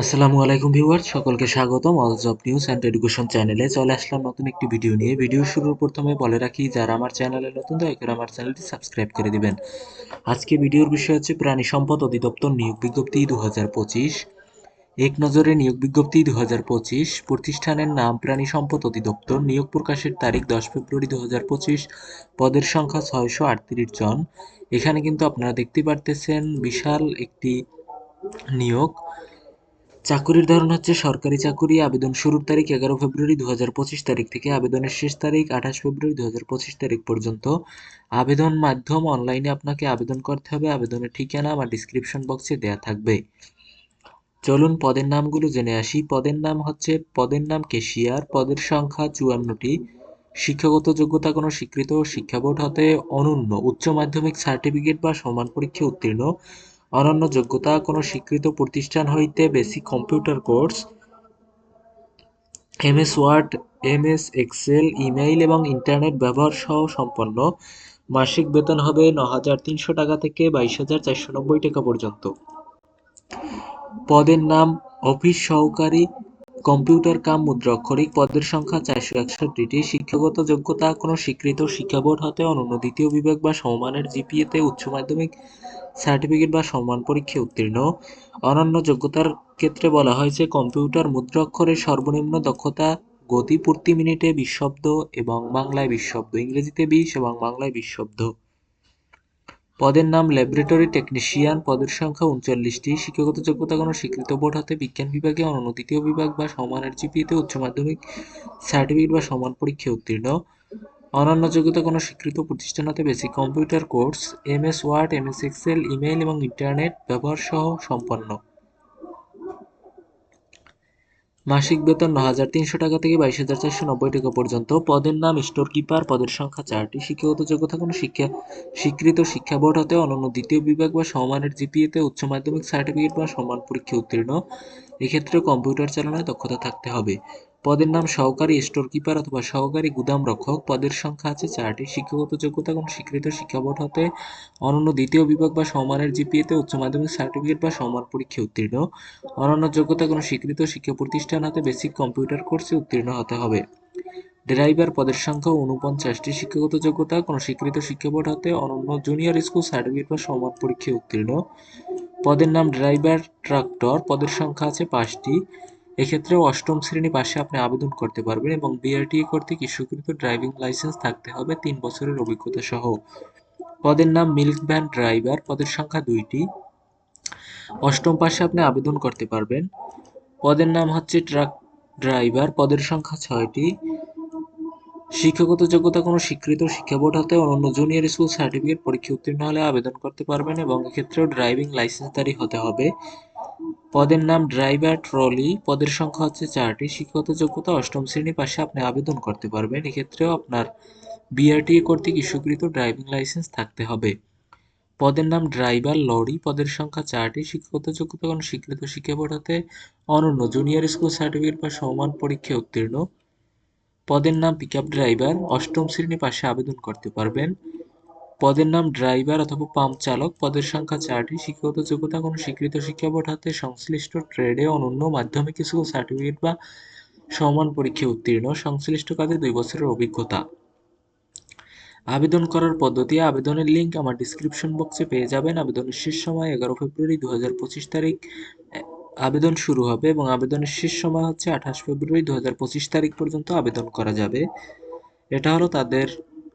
আসসালামু আলাইকুম ভিউয়ার সকলকে স্বাগতম। All job news and education চ্যানেলে চলে আসলাম নতুন একটি ভিডিও নিয়ে। ভিডিও শুরুর প্রথমে বলে রাখি, যারা আমার চ্যানেলে নতুন, দয়া করে আমার চ্যানেলটি সাবস্ক্রাইব করে দিবেন। আজকে ভিডিওর বিষয় হচ্ছে প্রাণী সম্পদ অধিদপ্তর নিয়োগ বিজ্ঞপ্তি দু এক নজরে নিয়োগ বিজ্ঞপ্তি দু হাজার পঁচিশ, প্রতিষ্ঠানের নাম প্রাণী সম্পদ অধিদপ্তর। নিয়োগ প্রকাশের তারিখ দশ ফেব্রুয়ারি দু হাজার পঁচিশ, পদের সংখ্যা ছয়শো আটত্রিশ জন। এখানে কিন্তু আপনারা দেখতে পারতেছেন বিশাল একটি নিয়োগ। চাকুরির ধরন হচ্ছে সরকারি চাকুরি আবেদন শুরুর তারিখ এগারো ফেব্রুয়ারি দু হাজার পঁচিশ তারিখ থেকে আবেদনের শেষ তারিখ আঠাশ ফেব্রুয়ারি দু হাজার পঁচিশ তারিখ পর্যন্ত। আবেদন মাধ্যম অনলাইনে আপনাকে আবেদন করতে হবে। আবেদনের ঠিকানা আমার ডিসক্রিপশন বক্সে দেয়া থাকবে। চলুন পদের নামগুলো জেনে আসি। পদের নাম হচ্ছে, পদের নাম কেশিয়ার, পদের সংখ্যা চুয়ান্নটি। শিক্ষাগত যোগ্যতা কোনো স্বীকৃত শিক্ষা বোর্ড হতে অনন্য। উচ্চ মাধ্যমিক সার্টিফিকেট বা সমান পরীক্ষা উত্তীর্ণ। অনন্য যোগ্যতা, কোনো স্বীকৃত প্রতিষ্ঠান হইতে basic computer course M S Word M S Excel email এবং ইন্টারনেট ব্যবহার সহ সম্পন্ন। মাসিক বেতন হবে ন হাজার তিনশো টাকা থেকে বাইশ হাজার চারশো নব্বই টাকা পর্যন্ত। পদের নাম অফিস সহকারী কম্পিউটার কাম মুদ্রাক্ষরিক পদের সংখ্যা চারশো একষট্টিটি। শিক্ষাগত যোগ্যতা কোনো স্বীকৃত শিক্ষা বোর্ড হতে অনন্য দ্বিতীয় বিভাগ বা সমমানের জিপিএতে উচ্চ মাধ্যমিক সার্টিফিকেট বা সম্মান পরীক্ষায় উত্তীর্ণ। অনন্য যোগ্যতার ক্ষেত্রে বলা হয়েছে কম্পিউটার মুদ্রাক্ষরের সর্বনিম্ন দক্ষতা গতি প্রতি মিনিটে বিশ শব্দ এবং বাংলায় বিশ শব্দ, ইংরেজিতে বিশ এবং বাংলায় বিশ শব্দ। পদের নাম ল্যাবরেটরি টেকনিশিয়ান। পদের সংখ্যা উনচল্লিশটি। শিক্ষাগত যোগ্যতা কোনো স্বীকৃত বোর্ড হতে বিজ্ঞান বিভাগে অনন্য দ্বিতীয় বিভাগ বা সমান সমানের জিপিতে উচ্চ মাধ্যমিক সার্টিফিকেট বা সমান পরীক্ষায় উত্তীর্ণ। অনন্য যোগ্যতা কোনো স্বীকৃত প্রতিষ্ঠান হতে basic computer course M S Word M S Excel, email এবং ইন্টারনেট ব্যবহার সহ সম্পন্ন। মাসিক বেতন ন হাজার তিনশো টাকা থেকে বাইশ হাজার চারশো নব্বই টাকা পর্যন্ত। পদের নাম স্টোর কিপার পদের সংখ্যা চারটি। শিক্ষাগত যোগ্যতা কোনো শিক্ষা, স্বীকৃত শিক্ষা বোর্ড হতে অনন্য দ্বিতীয় বিভাগ বা সমমানের জিপিএতে উচ্চ মাধ্যমিক সার্টিফিকেট বা সমান পরীক্ষা উত্তীর্ণ। এক্ষেত্রে কম্পিউটার চালনায় দক্ষতা থাকতে হবে। পদের নাম সহকারী স্টোর কিপার অথবা সহকারী গুদাম রক্ষক। পদের সংখ্যা আছে চারটি। শিক্ষাগত যোগ্যতা কোনো? স্বীকৃত শিক্ষা বোর্ড হতে অনন্য দ্বিতীয় বিভাগ বা সমানের জিপিএতে উচ্চ মাধ্যমিক সার্টিফিকেট বা সমান পরীক্ষা উত্তীর্ণ। অনন্য যোগ্যতা কোনো? স্বীকৃত শিক্ষা প্রতিষ্ঠান হতে বেসিক কম্পিউটার কোর্সে উত্তীর্ণ হতে হবে। ড্রাইভার পদের সংখ্যা উনপঞ্চাশটি শিক্ষাগত যোগ্যতা কোনো? স্বীকৃত শিক্ষা বোর্ড হতে অনন্য জুনিয়র স্কুল সার্টিফিকেট বা সমান পরীক্ষায় উত্তীর্ণ। পদের নাম ড্রাইভার ট্রাক্টর পদের সংখ্যা আছে পাঁচটি। এক্ষেত্রে অষ্টম শ্রেণি পাশে আপনি আবেদন করতে পারবেন এবং বিআরটিএ কর্তৃক ইস্যুকৃত ড্রাইভিং লাইসেন্স থাকতে হবে, তিন বছরের অভিজ্ঞতা সহ। পদের নাম মিল্ক ভ্যান ড্রাইভার পদের সংখ্যা দুইটি। অষ্টম পাশে আপনি আবেদন করতে পারবেন। পদের নাম হচ্ছে ট্রাক ড্রাইভার পদের সংখ্যা ছয়টি। শিক্ষাগত যোগ্যতা কোনো স্বীকৃত শিক্ষা বোর্ড হতে অনন্য জুনিয়র স্কুল সার্টিফিকেট পরীক্ষা উত্তীর্ণ হলে আবেদন করতে পারবেন এবং এক্ষেত্রেও ড্রাইভিং লাইসেন্সধারী হতে হবে। পদের নাম ড্রাইভার ট্রলি। পদের সংখ্যা হচ্ছে চারটি। শিক্ষাগত যোগ্যতা অষ্টম শ্রেণি পাশে আপনি আবেদন করতে পারবেন। এক্ষেত্রেও আপনার বিআরটিএ কর্তৃক ইস্যুকৃত ড্রাইভিং লাইসেন্স থাকতে হবে। পদের নাম ড্রাইভার লরি। পদের সংখ্যা চারটি। শিক্ষাগত যোগ্যতা কোনো স্বীকৃত শিক্ষা হতে অনন্য জুনিয়র স্কুল সার্টিফিকেট বা সমান পরীক্ষায় উত্তীর্ণ। পদের নাম পিকআপ ড্রাইভার অষ্টম শ্রেণি পাশে আবেদন করতে পারবেন। পদের নাম ড্রাইভার অথবা পাম্প চালক। পদের সংখ্যা চারটি। শিক্ষাগত যোগ্যতা কোনো স্বীকৃত শিক্ষা বোর্ড সংশ্লিষ্ট ট্রেডে অনন্য মাধ্যমিক স্কুল সার্টিফিকেট বা সমান পরীক্ষায় উত্তীর্ণ। সংশ্লিষ্ট কাজে দুই বছরের অভিজ্ঞতা। আবেদন করার পদ্ধতি। আবেদনের লিঙ্ক আমার ডিসক্রিপশন বক্সে পেয়ে যাবেন। আবেদনের শেষ সময় এগারো ফেব্রুয়ারি দু হাজার পঁচিশ তারিখ আবেদন শুরু হবে এবং আবেদনের শেষ সময় হচ্ছে আঠাশ ফেব্রুয়ারি দু হাজার পঁচিশ তারিখ পর্যন্ত আবেদন করা যাবে। এটা হলো তাদের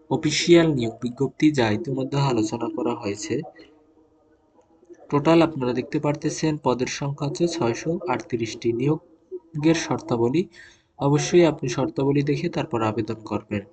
অফিসিয়াল নিয়োগ বিজ্ঞপ্তি যা ইতিমধ্যে আলোচনা করা হয়েছে। টোটাল আপনারা দেখতে পারতেছেন পদের সংখ্যা হচ্ছে ছয়শো আটত্রিশটি নিয়োগের শর্তাবলী। অবশ্যই আপনি শর্তাবলী দেখে তারপর আবেদন করবেন।